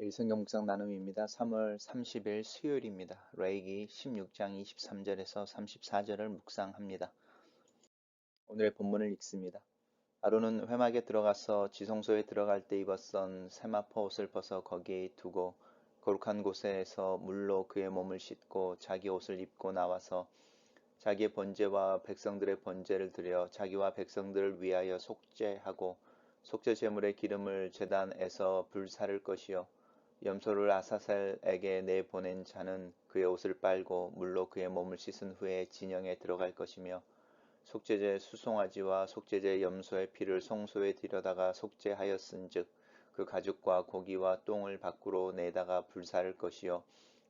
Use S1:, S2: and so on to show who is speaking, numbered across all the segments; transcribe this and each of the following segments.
S1: 매일 성경 묵상 나눔입니다. 3월 30일 수요일입니다. 레이기 16장 23절에서 34절을 묵상합니다. 오늘의 본문을 읽습니다. 아론은 회막에 들어가서 지성소에 들어갈 때 입었던 세마포 옷을 벗어 거기에 두고 거룩한 곳에서 물로 그의 몸을 씻고 자기 옷을 입고 나와서 자기의 번제와 백성들의 번제를 드려 자기와 백성들을 위하여 속죄하고 속죄 제물의 기름을 제단에서 불사를 것이요 염소를 아사셀에게 내보낸 자는 그의 옷을 빨고 물로 그의 몸을 씻은 후에 진영에 들어갈 것이며 속죄제 수송아지와 속죄제 염소의 피를 송소에 들여다가 속죄하였은즉 그 가죽과 고기와 똥을 밖으로 내다가 불사를 것이요.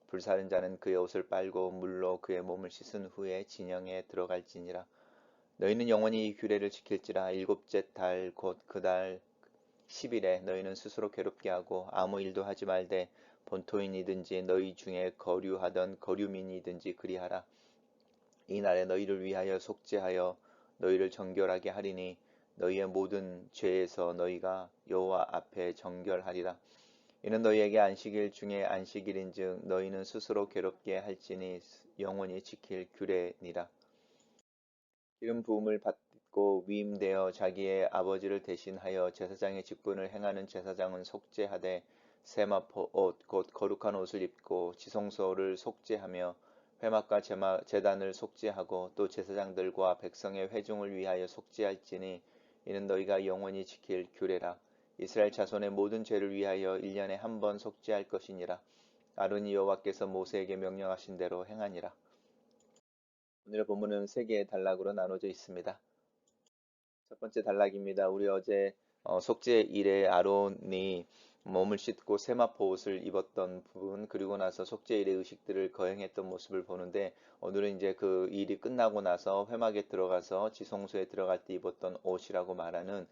S1: 불사른 자는 그의 옷을 빨고 물로 그의 몸을 씻은 후에 진영에 들어갈지니라. 너희는 영원히 이 규례를 지킬지라. 일곱째 달 곧 그 달 10일에 너희는 스스로 괴롭게 하고 아무 일도 하지 말되 본토인이든지 너희 중에 거류하던 거류민이든지 그리하라. 이 날에 너희를 위하여 속죄하여 너희를 정결하게 하리니 너희의 모든 죄에서 너희가 여호와 앞에 정결하리라. 이는 너희에게 안식일 중에 안식일인즉 너희는 스스로 괴롭게 할지니 영원히 지킬 규례니라. 기름 부음을 받 고 위임되어 자기의 아버지를 대신하여 제사장의 직분을 행하는 제사장은 속죄하되 세마포 옷 곧 거룩한 옷을 입고 지성소를 속죄하며 회막과 제단을 속죄하고 또 제사장들과 백성의 회중을 위하여 속죄할지니 이는 너희가 영원히 지킬 규례라. 이스라엘 자손의 모든 죄를 위하여 1년에 한 번 속죄할 것이니라. 아론이 여호와께서 모세에게 명령하신 대로 행하니라. 오늘의 본문은 세 개의 단락으로 나눠져 있습니다. 첫 번째 단락입니다. 우리 어제 어, 속죄 일에 아론이 몸을 씻고 세마포 옷을 입었던 부분 그리고 나서 속죄 일의 의식들을 거행했던 모습을 보는데 오늘은 이제 그 일이 끝나고 나서 회막에 들어가서 지성소에 들어갈 때 입었던 옷이라고 말하는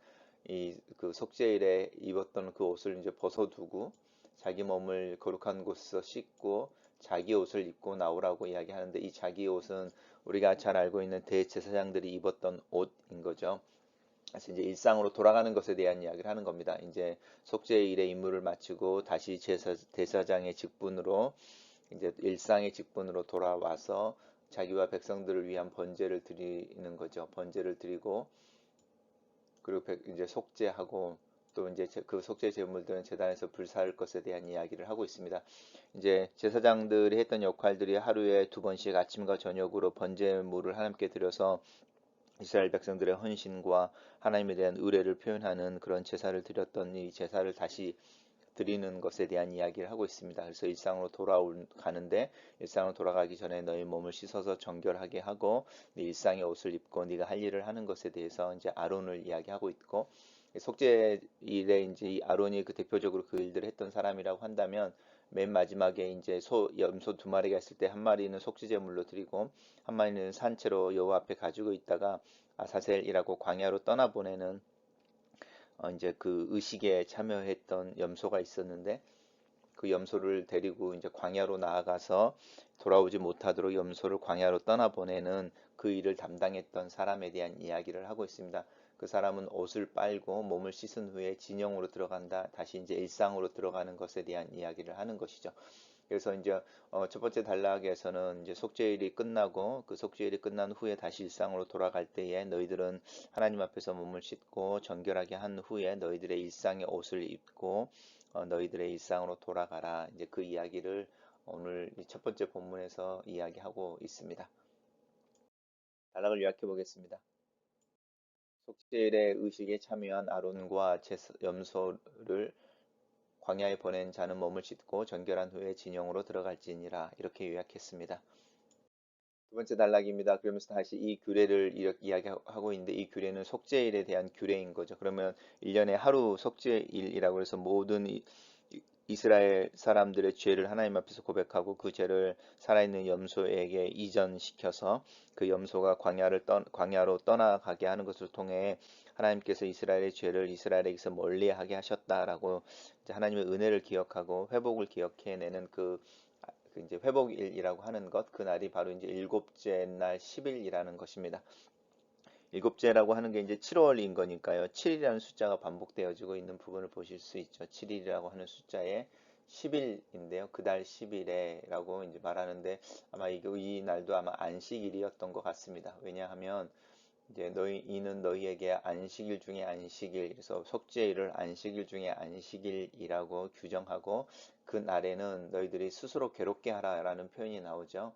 S1: 이 그 속죄 일에 입었던 그 옷을 이제 벗어두고 자기 몸을 거룩한 곳에서 씻고 자기 옷을 입고 나오라고 이야기하는데 이 자기 옷은 우리가 잘 알고 있는 대제사장들이 입었던 옷인 거죠. 그래서 이제 일상으로 돌아가는 것에 대한 이야기를 하는 겁니다. 이제 속죄 일의 임무를 마치고 다시 제사, 대사장의 직분으로 이제 일상의 직분으로 돌아와서 자기와 백성들을 위한 번제를 드리는 거죠. 번제를 드리고 그리고 이제 속죄하고 또 이제 그 속죄 제물들은 재단에서 불사할 것에 대한 이야기를 하고 있습니다. 이제 제사장들이 했던 역할들이 하루에 두 번씩 아침과 저녁으로 번제물을 하나님께 드려서 이스라엘 백성들의 헌신과 하나님에 대한 의뢰를 표현하는 그런 제사를 드렸던 이 제사를 다시 드리는 것에 대한 이야기를 하고 있습니다. 그래서 일상으로 돌아가는데 일상으로 돌아가기 전에 너희 몸을 씻어서 정결하게 하고 네 일상의 옷을 입고 네가 할 일을 하는 것에 대해서 이제 아론을 이야기하고 있고 속죄 일에 이제 아론이 그 대표적으로 그 일들을 했던 사람이라고 한다면 맨 마지막에 이제 소 염소 두 마리가 있을 때 한 마리는 속죄제물로 드리고 한 마리는 산채로 여호와 앞에 가지고 있다가 아사셀이라고 광야로 떠나 보내는 어 이제 그 의식에 참여했던 염소가 있었는데 그 염소를 데리고 이제 광야로 나아가서 돌아오지 못하도록 염소를 광야로 떠나 보내는 그 일을 담당했던 사람에 대한 이야기를 하고 있습니다. 그 사람은 옷을 빨고 몸을 씻은 후에 진영으로 들어간다. 다시 이제 일상으로 들어가는 것에 대한 이야기를 하는 것이죠. 그래서 이제 어, 첫 번째 단락에서는 이제 속죄일이 끝나고 그 속죄일이 끝난 후에 다시 일상으로 돌아갈 때에 너희들은 하나님 앞에서 몸을 씻고 정결하게 한 후에 너희들의 일상의 옷을 입고 어, 너희들의 일상으로 돌아가라. 이제 그 이야기를 오늘 첫 번째 본문에서 이야기하고 있습니다. 단락을 요약해 보겠습니다. 속죄일의 의식에 참여한 아론과 염소를 광야에 보낸 자는 몸을 씻고 정결한 후에 진영으로 들어갈지니라 이렇게 요약했습니다. 두 번째 단락입니다. 그러면서 다시 이 규례를 이야기하고 있는데 이 규례는 속죄일에 대한 규례인 거죠. 그러면 1년에 하루 속죄일이라고 해서 모든 이스라엘 사람들의 죄를 하나님 앞에서 고백하고 그 죄를 살아있는 염소에게 이전시켜서 그 염소가 광야를 떠, 광야로 떠나가게 하는 것을 통해 하나님께서 이스라엘의 죄를 이스라엘에게서 멀리하게 하셨다라고 하나님의 은혜를 기억하고 회복을 기억해내는 그, 그 이제 회복일이라고 하는 것, 그 날이 바로 이제 일곱째 날 10일이라는 것입니다. 일곱째라고 하는 게 이제 7월인 거니까요. 7이라는 숫자가 반복되어지고 있는 부분을 보실 수 있죠. 7일이라고 하는 숫자에 10일인데요. 그달 10일에 라고 이제 말하는데 아마 이, 이 날도 아마 안식일이었던 것 같습니다. 왜냐하면 이제 너희 이는 너희에게 안식일 중에 안식일 그래서 속죄일을 안식일 중에 안식일이라고 규정하고 그 날에는 너희들이 스스로 괴롭게 하라라는 표현이 나오죠.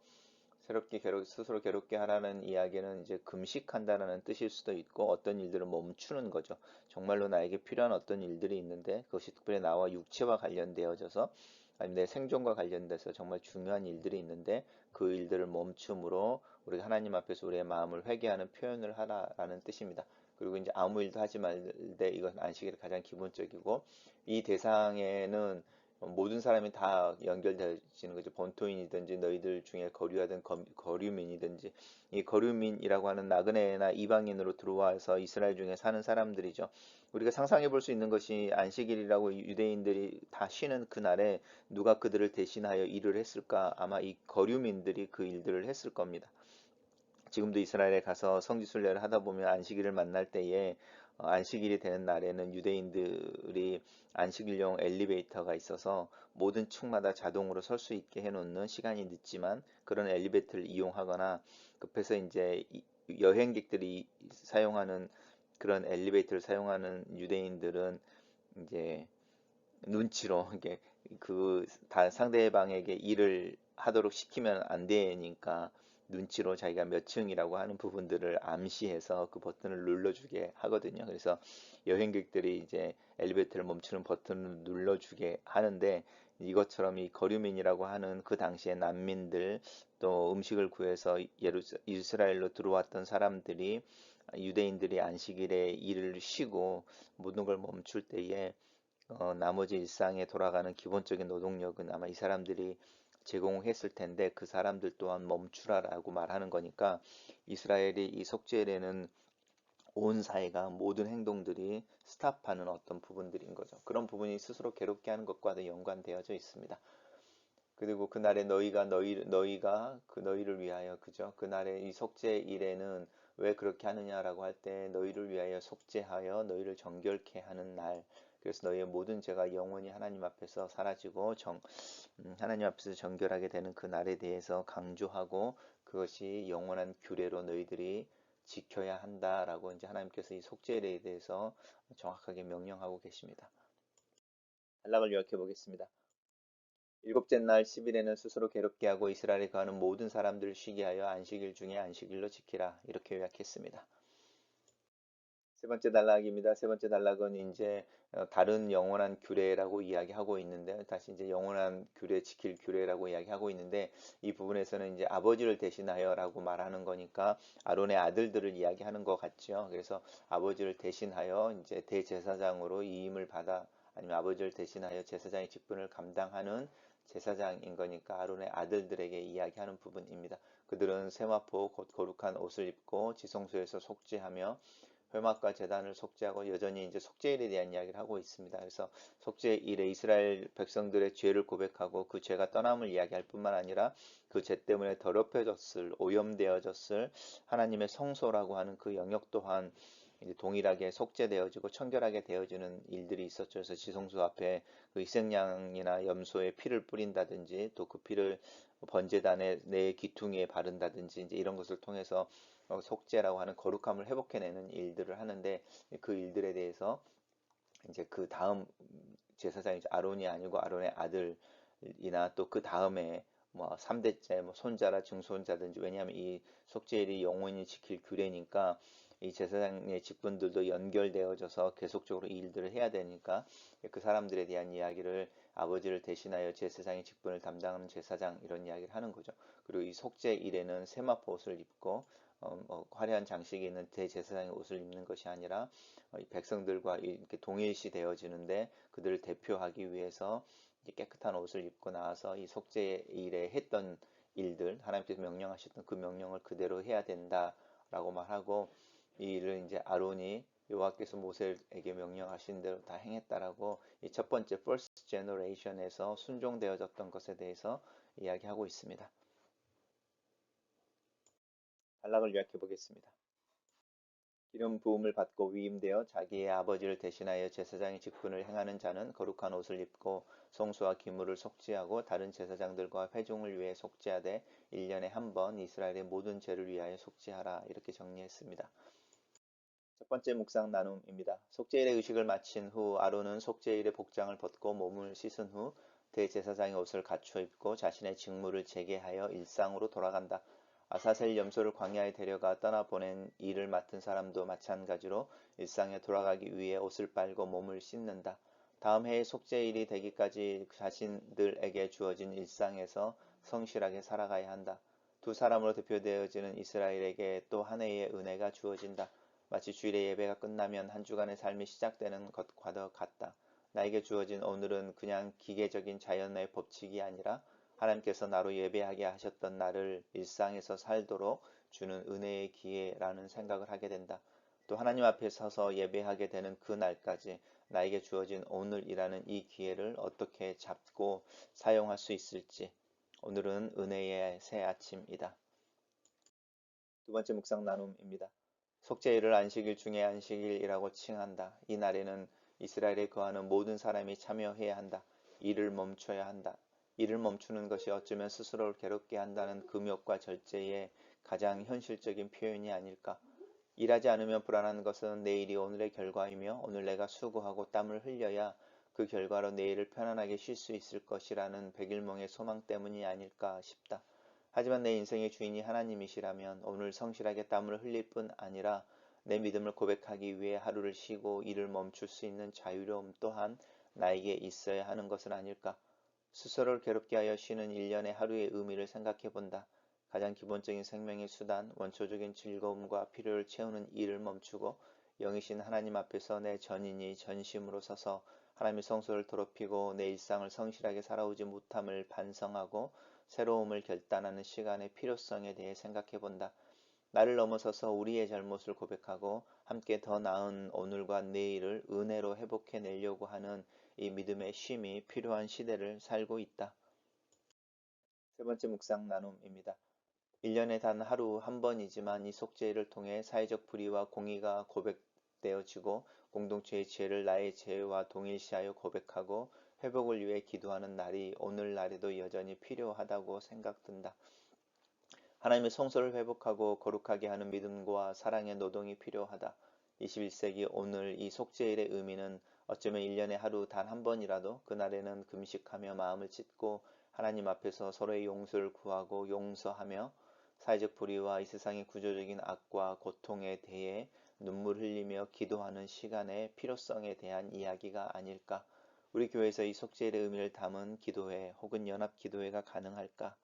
S1: 새롭게 괴롭, 스스로 괴롭게 하라는 이야기는 이제 금식한다라는 뜻일 수도 있고 어떤 일들을 멈추는 거죠. 정말로 나에게 필요한 어떤 일들이 있는데 그것이 특별히 나와 육체와 관련되어져서 아니면 내 생존과 관련돼서 정말 중요한 일들이 있는데 그 일들을 멈춤으로 우리가 하나님 앞에서 우리의 마음을 회개하는 표현을 하라라는 뜻입니다. 그리고 이제 아무 일도 하지 말되 이건 안식일의 가장 기본적이고 이 대상에는 모든 사람이 다 연결되어지는 거죠. 본토인이든지 너희들 중에 거류하든 거류민이든지 이 거류민이라고 하는 나그네나 이방인으로 들어와서 이스라엘 중에 사는 사람들이죠. 우리가 상상해 볼 수 있는 것이 안식일이라고 유대인들이 다 쉬는 그날에 누가 그들을 대신하여 일을 했을까? 아마 이 거류민들이 그 일들을 했을 겁니다. 지금도 이스라엘에 가서 성지순례를 하다 보면 안식일을 만날 때에 어, 안식일이 되는 날에는 유대인들이 안식일용 엘리베이터가 있어서 모든 층마다 자동으로 설 수 있게 해놓는 시간이 늦지만 그런 엘리베이터를 이용하거나 급해서 이제 여행객들이 사용하는 그런 엘리베이터를 사용하는 유대인들은 이제 눈치로 이게 그다 상대방에게 일을 하도록 시키면 안 되니까 눈치로 자기가 몇 층이라고 하는 부분들을 암시해서 그 버튼을 눌러주게 하거든요. 그래서 여행객들이 이제 엘리베이터를 멈추는 버튼을 눌러주게 하는데 이것처럼 이 거류민이라고 하는 그 당시에 난민들 또 음식을 구해서 이스라엘로 들어왔던 사람들이 유대인들이 안식일에 일을 쉬고 모든 걸 멈출 때에 어, 나머지 일상에 돌아가는 기본적인 노동력은 아마 이 사람들이 제공했을 텐데 그 사람들 또한 멈추라라고 말하는 거니까 이스라엘이 이 속죄일에는 온 사회가 모든 행동들이 스탑하는 어떤 부분들인 거죠. 그런 부분이 스스로 괴롭게 하는 것과도 연관되어져 있습니다. 그리고 그날에 너희가 너희 너희가 그 너희를 위하여 그죠? 그날에 이 속죄 일에는 왜 그렇게 하느냐라고 할 때 너희를 위하여 속죄하여 너희를 정결케 하는 날 그래서 너희의 모든 죄가 영원히 하나님 앞에서 사라지고 정, 음, 하나님 앞에서 정결하게 되는 그 날에 대해서 강조하고 그것이 영원한 규례로 너희들이 지켜야 한다라고 이제 하나님께서 이 속죄에 대해서 정확하게 명령하고 계십니다. 단락을 요약해 보겠습니다. 일곱째 날 10일에는 스스로 괴롭게 하고 이스라엘에 거하는 모든 사람들을 쉬게 하여 안식일 중에 안식일로 지키라 이렇게 요약했습니다. 세 번째 단락입니다. 세 번째 단락은 이제 어, 다른 영원한 규례라고 이야기하고 있는데 다시 이제 영원한 규례 지킬 규례라고 이야기하고 있는데 이 부분에서는 이제 아버지를 대신하여라고 말하는 거니까 아론의 아들들을 이야기하는 것 같죠. 그래서 아버지를 대신하여 이제 대제사장으로 이임을 받아 아니면 아버지를 대신하여 제사장의 직분을 감당하는 제사장인 거니까 아론의 아들들에게 이야기하는 부분입니다. 그들은 세마포 곧 거룩한 옷을 입고 지성소에서 속죄하며 회막과 재단을 속죄하고 여전히 이제 속죄일에 대한 이야기를 하고 있습니다. 그래서 속죄일에 이스라엘 백성들의 죄를 고백하고 그 죄가 떠남을 이야기할 뿐만 아니라 그 죄 때문에 더럽혀졌을 오염되어졌을 하나님의 성소라고 하는 그 영역 또한 동일하게 속죄되어지고 청결하게 되어지는 일들이 있었죠. 그래서 지성소 앞에 그 희생양이나 염소의 피를 뿌린다든지 또 그 피를 번제단의 내 기퉁이에 바른다든지 이제 이런 것을 통해서 어, 속죄라고 하는 거룩함을 회복해내는 일들을 하는데 그 일들에 대해서 이제 그 다음 제사장이 아론이 아니고 아론의 아들이나 또 그 다음에 뭐 3대째 뭐 손자라 증손자든지 왜냐하면 이 속죄일이 영원히 지킬 규례니까 이 제사장의 직분들도 연결되어져서 계속적으로 이 일들을 해야 되니까 그 사람들에 대한 이야기를 아버지를 대신하여 제사장의 직분을 담당하는 제사장 이런 이야기를 하는 거죠. 그리고 이 속죄 일에는 세마포 옷을 입고 어, 뭐 화려한 장식이 있는 대제사장의 옷을 입는 것이 아니라 어, 백성들과 이렇게 동일시 되어지는데 그들을 대표하기 위해서 깨끗한 옷을 입고 나와서 이 속죄 일에 했던 일들 하나님께서 명령하셨던 그 명령을 그대로 해야 된다라고 말하고 이 일을 이제 아론이 여호와께서 모세에게 명령하신 대로 다 행했다라고 이 첫 번째 generation에서 순종되어졌던 것에 대해서 이야기하고 있습니다. 단락을 요약해 보겠습니다. 기름 부음을 받고 위임되어 자기의 아버지를 대신하여 제사장의 직분을 행하는 자는 거룩한 옷을 입고 송수와 기물을 속죄하고 다른 제사장들과 회중을 위해 속죄하되 1년에 한 번 이스라엘의 모든 죄를 위하여 속죄하라 이렇게 정리했습니다. 첫 번째 묵상 나눔입니다. 속죄일의 의식을 마친 후 아론은 속죄일의 복장을 벗고 몸을 씻은 후 대제사장의 옷을 갖춰 입고 자신의 직무를 재개하여 일상으로 돌아간다. 아사셀 염소를 광야에 데려가 떠나보낸 일을 맡은 사람도 마찬가지로 일상에 돌아가기 위해 옷을 빨고 몸을 씻는다. 다음 해의 속죄일이 되기까지 자신들에게 주어진 일상에서 성실하게 살아가야 한다. 두 사람으로 대표되어지는 이스라엘에게 또 한 해의 은혜가 주어진다. 마치 주일의 예배가 끝나면 한 주간의 삶이 시작되는 것과도 같다. 나에게 주어진 오늘은 그냥 기계적인 자연의 법칙이 아니라 하나님께서 나로 예배하게 하셨던 나를 일상에서 살도록 주는 은혜의 기회라는 생각을 하게 된다. 또 하나님 앞에 서서 예배하게 되는 그 날까지 나에게 주어진 오늘이라는 이 기회를 어떻게 잡고 사용할 수 있을지 오늘은 은혜의 새 아침이다. 두 번째 묵상 나눔입니다. 속죄일을 안식일 중에 안식일이라고 칭한다. 이 날에는 이스라엘에 거하는 모든 사람이 참여해야 한다. 일을 멈춰야 한다. 일을 멈추는 것이 어쩌면 스스로를 괴롭게 한다는 금욕과 절제의 가장 현실적인 표현이 아닐까. 일하지 않으면 불안한 것은 내일이 오늘의 결과이며 오늘 내가 수고하고 땀을 흘려야 그 결과로 내일을 편안하게 쉴 수 있을 것이라는 백일몽의 소망 때문이 아닐까 싶다. 하지만 내 인생의 주인이 하나님이시라면 오늘 성실하게 땀을 흘릴 뿐 아니라 내 믿음을 고백하기 위해 하루를 쉬고 일을 멈출 수 있는 자유로움 또한 나에게 있어야 하는 것은 아닐까. 스스로를 괴롭게 하여 쉬는 일련의 하루의 의미를 생각해 본다. 가장 기본적인 생명의 수단, 원초적인 즐거움과 필요를 채우는 일을 멈추고 영이신 하나님 앞에서 내 전인이 전심으로 서서 하나님의 성소를 더럽히고 내 일상을 성실하게 살아오지 못함을 반성하고 새로움을 결단하는 시간의 필요성에 대해 생각해 본다. 나를 넘어서서 우리의 잘못을 고백하고 함께 더 나은 오늘과 내일을 은혜로 회복해 내려고 하는 이 믿음의 쉼이 필요한 시대를 살고 있다. 세 번째 묵상 나눔입니다. 1년에 단 하루 한 번이지만 이 속죄를 통해 사회적 불의와 공의가 고백되어지고 공동체의 죄를 나의 죄와 동일시하여 고백하고 회복을 위해 기도하는 날이 오늘날에도 여전히 필요하다고 생각된다. 하나님의 성소를 회복하고 거룩하게 하는 믿음과 사랑의 노동이 필요하다. 21세기 오늘 이 속죄일의 의미는 어쩌면 1년에 하루 단 한 번이라도 그날에는 금식하며 마음을 찢고 하나님 앞에서 서로의 용서를 구하고 용서하며 사회적 불의와 이 세상의 구조적인 악과 고통에 대해 눈물 흘리며 기도하는 시간의 필요성에 대한 이야기가 아닐까. 우리 교회에서 이 속죄일의 의미를 담은 기도회 혹은 연합 기도회가 가능할까?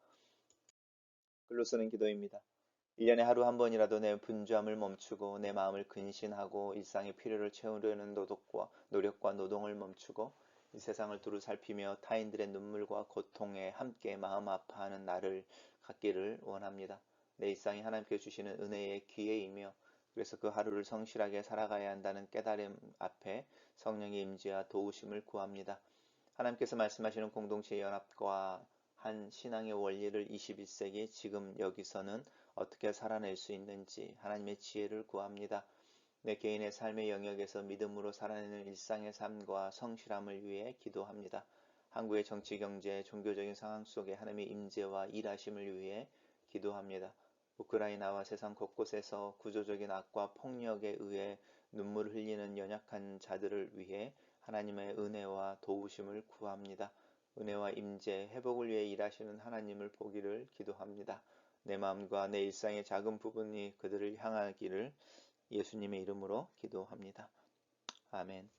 S1: 글로 쓰는 기도입니다. 1년에 하루 한 번이라도 내 분주함을 멈추고 내 마음을 근신하고 일상의 필요를 채우려는 노력과, 노력과 노동을 멈추고 이 세상을 두루 살피며 타인들의 눈물과 고통에 함께 마음 아파하는 나를 갖기를 원합니다. 내 일상이 하나님께 주시는 은혜의 기회이며 그래서 그 하루를 성실하게 살아가야 한다는 깨달음 앞에 성령의 임재와 도우심을 구합니다. 하나님께서 말씀하시는 공동체 연합과 한 신앙의 원리를 21세기 지금 여기서는 어떻게 살아낼 수 있는지 하나님의 지혜를 구합니다. 내 개인의 삶의 영역에서 믿음으로 살아내는 일상의 삶과 성실함을 위해 기도합니다. 한국의 정치, 경제, 종교적인 상황 속에 하나님의 임재와 일하심을 위해 기도합니다. 우크라이나와 세상 곳곳에서 구조적인 악과 폭력에 의해 눈물을 흘리는 연약한 자들을 위해 하나님의 은혜와 도우심을 구합니다. 은혜와 임재, 회복을 위해 일하시는 하나님을 보기를 기도합니다. 내 마음과 내 일상의 작은 부분이 그들을 향하기를 예수님의 이름으로 기도합니다. 아멘.